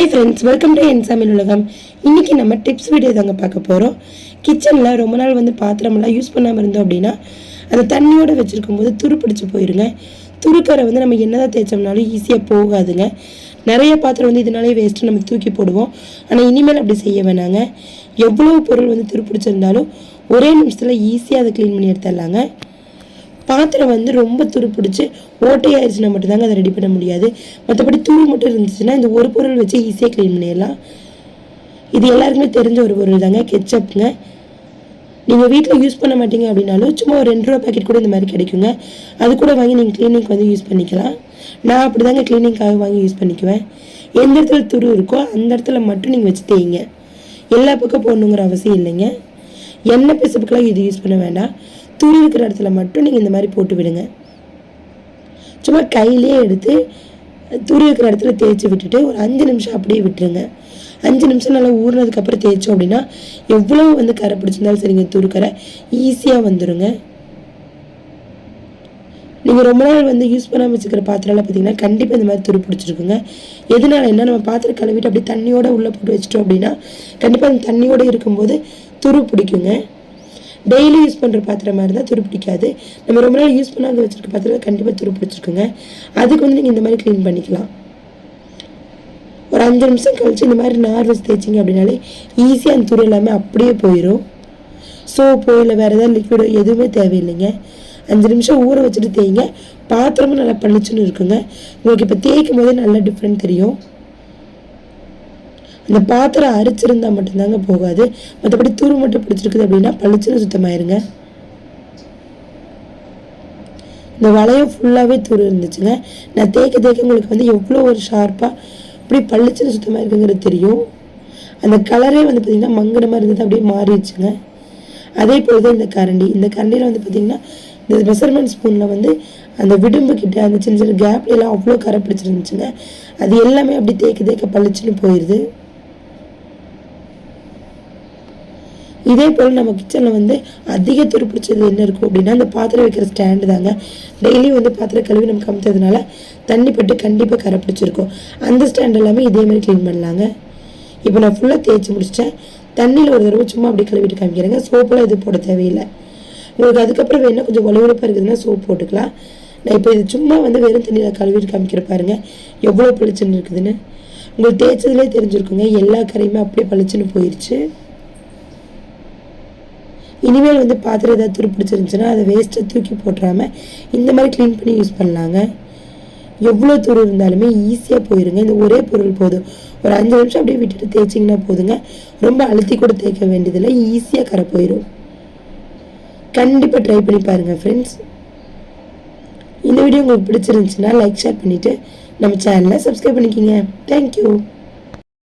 Hi friends welcome to என் சமையல் உலகம் இன்றைக்கி நம்ம டிப்ஸ் வீடியோ தாங்க பார்க்க போகிறோம் கிச்சனில் ரொம்ப நாள் வந்து பாத்திரமெல்லாம் யூஸ் பண்ணாமல் இருந்தோம் அப்படின்னா அதை தண்ணியோடு வச்சுருக்கும் போது துரு பிடிச்சி போயிருங்க. துருக்கரை வந்து நம்ம என்னதான் தேய்ச்சோம்னாலும் ஈஸியாக போகாதுங்க. நிறைய பாத்திரம் வந்து இதனாலே வேஸ்ட்டு நம்ம தூக்கி போடுவோம். ஆனால் இனிமேல் அப்படி செய்ய வேணாங்க. எவ்வளோ பொருள் வந்து துரு பிடிச்சிருந்தாலும் ஒரே நிமிஷத்தில் ஈஸியாக அதை க்ளீன் பண்ணி எடுத்துடலாங்க. பாத்திரம் வந்து ரொம்ப துரு பிடிச்சி ஓட்டையாயிருச்சுன்னா மட்டும்தாங்க அதை ரெடி பண்ண முடியாது. மற்றபடி துரு மட்டும் இருந்துச்சுன்னா இந்த ஒரு பொருள் வச்சு ஈஸியாக க்ளீன் பண்ணிடலாம். இது எல்லாருக்குமே தெரிஞ்ச ஒரு பொருள் தாங்க கெச்சப்புங்க நீங்கள் வீட்டில் யூஸ் பண்ண மாட்டீங்க அப்படின்னாலும் சும்மா ஒரு ரெண்டு ரூபா பாக்கெட் கூட இந்த மாதிரி கிடைக்குங்க. அது கூட வாங்கி நீங்கள் க்ளீனிங்க்கு வந்து யூஸ் பண்ணிக்கலாம். நான் அப்படி தாங்க கிளீனிங்காக வாங்கி யூஸ் பண்ணிக்குவேன். எந்த இடத்துல துரு இருக்கோ அந்த இடத்துல மட்டும் நீங்கள் வச்சு தேய்ங்க. எல்லா பக்கம் போடணுங்கிற அவசியம் இல்லைங்க. எண்ணெய் பிசுப்புக்கெல்லாம் இது யூஸ் பண்ண வேண்டாம். துரு இருக்கிற இடத்துல மட்டும் நீங்கள் இந்த மாதிரி போட்டு விடுங்க. சும்மா கையிலே எடுத்து துரு இருக்கிற இடத்துல தேய்ச்சி விட்டுட்டு ஒரு அஞ்சு நிமிஷம் அப்படியே விட்டுருங்க. அஞ்சு நிமிஷம் நல்லா ஊறினதுக்கப்புறம் தேய்ச்சோம் அப்படின்னா எவ்வளோ வந்து கரை பிடிச்சிருந்தாலும் சரிங்க துருக்கரை ஈஸியாக வந்துடுங்க நீங்கள் ரொம்ப நாள் வந்து யூஸ் பண்ணாமல் வச்சுக்கிற பாத்திரம்லாம் பார்த்தீங்கன்னா கண்டிப்பாக இந்த மாதிரி துரு பிடிச்சிருக்குங்க. எதனால? என்ன? நம்ம பாத்திரம் கழுவிட்டு அப்படியே தண்ணியோடு உள்ளே போட்டு வச்சிட்டோம் அப்படின்னா கண்டிப்பாக அந்த தண்ணியோட இருக்கும்போது துரு பிடிக்குங்க. டெய்லி யூஸ் பண்ணுற பாத்திரம் மாதிரி துரு பிடிக்காது. நம்ம ரொம்ப நாள் யூஸ் பண்ணாத வச்சுருக்க பாத்திரம் கண்டிப்பாக துரு பிடிச்சிருக்குங்க. அதுக்கு வந்து நீங்கள் இந்த மாதிரி க்ளீன் பண்ணிக்கலாம். ஒரு அஞ்சு நிமிஷம் கழிச்சு இந்த மாதிரி நார் வச்சு தேய்ச்சிங்க அப்படின்னாலே ஈஸியாக அந்த துரு எல்லாமே அப்படியே போயிடும் சோப்போ இல்லை வேறு ஏதாவது லிக்விடோ எதுவுமே தேவையில்லைங்க. அஞ்சு நிமிஷம் ஊற வச்சுட்டு தேய்ங்க. பாத்திரமும் நல்லா பளிச்சுன்னு இருக்குங்க. உங்களுக்கு இப்போ தேய்க்கும் போதே நல்லா டிஃப்ரெண்ட் தெரியும். இந்த பாத்திரம் அரிச்சிருந்தா மட்டும்தாங்க போகாது. மற்றபடி தூர் மட்டும் பிடிச்சிருக்குது அப்படின்னா பளிச்சுன்னு சுத்தமாயிருங்க. இந்த வளையம் ஃபுல்லாகவே தூரு இருந்துச்சுங்க. நான் தேய்க்க தேய்க்க உங்களுக்கு வந்து எவ்வளோ ஒரு ஷார்ப்பாக இப்படி பளிச்சுன்னு சுத்தமாக இருக்குங்கிறது தெரியும். அந்த கலரே வந்து பார்த்திங்கன்னா மங்கின மாதிரி இருந்தது அப்படியே மாறிடுச்சுங்க. அதே போல் தான் இந்த கரண்டி. இந்த கரண்டியில் வந்து பார்த்திங்கன்னா இந்த மெசர்மெண்ட் ஸ்பூனில் வந்து அந்த விடும்பு கிட்ட அந்த சின்ன சின்ன கேப்ல எல்லாம் அவ்வளோ கரை பிடிச்சிருந்துச்சுங்க. அது எல்லாமே அப்படி தேய்க்க தேய்க்க பளிச்சுன்னு போயிடுது இதே போல் நம்ம கிச்சனில் வந்து அதிக துரு பிடிச்சது என்ன இருக்கும் அப்படின்னா அந்த பாத்திரம் வைக்கிற ஸ்டாண்டு தாங்க. டெய்லியும் வந்து பாத்திரம் கழுவி நம்ம கமுத்ததுனால தண்ணி பட்டு கண்டிப்பாக கரை பிடிச்சிருக்கும். அந்த ஸ்டாண்ட் எல்லாமே இதே மாதிரி க்ளீன் பண்ணலாங்க. இப்போ நான் ஃபுல்லாக தேய்ச்சி முடிச்சிட்டேன். தண்ணியில் ஒரு தடவை சும்மா அப்படி கழுவிட்டு காமிக்கிறேங்க. சோப்பெல்லாம் இது போட தேவையில்லை. உங்களுக்கு அதுக்கப்புறம் வேணால் கொஞ்சம் ஒளிவெளிப்பாக இருக்குதுன்னா சோப் போட்டுக்கலாம். நான் இப்போ இது சும்மா வந்து வெறும் தண்ணியில் கழுவிட்டு காமிக்கிற பாருங்க. எவ்வளோ பளிச்சுன்னு இருக்குதுன்னு. உங்களுக்கு தேய்ச்சதுலேயே தெரிஞ்சிருக்குங்க. எல்லா கரையுமே அப்படியே பளிச்சுன்னு போயிடுச்சு இனிமேல் வந்து பாத்திரம் ஏதாவது துரு பிடிச்சிருந்துச்சுன்னா அதை வேஸ்ட்டை தூக்கி போட்டுறாமல் இந்த மாதிரி க்ளீன் பண்ணி யூஸ் பண்ணலாங்க. எவ்வளோ துரு இருந்தாலுமே ஈஸியாக போயிருங்க. இந்த ஒரே பொருள் போதும். ஒரு அஞ்சு நிமிஷம் அப்படியே விட்டுட்டு தேய்ச்சிங்கன்னா போதுங்க. ரொம்ப அழுத்தி கூட தேய்க்க வேண்டியதில்லை. ஈஸியாக கரை போயிடும் கண்டிப்பாக ட்ரை பண்ணி பாருங்கள் ஃப்ரெண்ட்ஸ் இந்த வீடியோ உங்களுக்கு பிடிச்சிருந்துச்சுன்னா லைக் ஷேர் பண்ணிவிட்டு நம்ம சேனலை சப்ஸ்கிரைப் பண்ணிக்கிங்க. தேங்க்யூ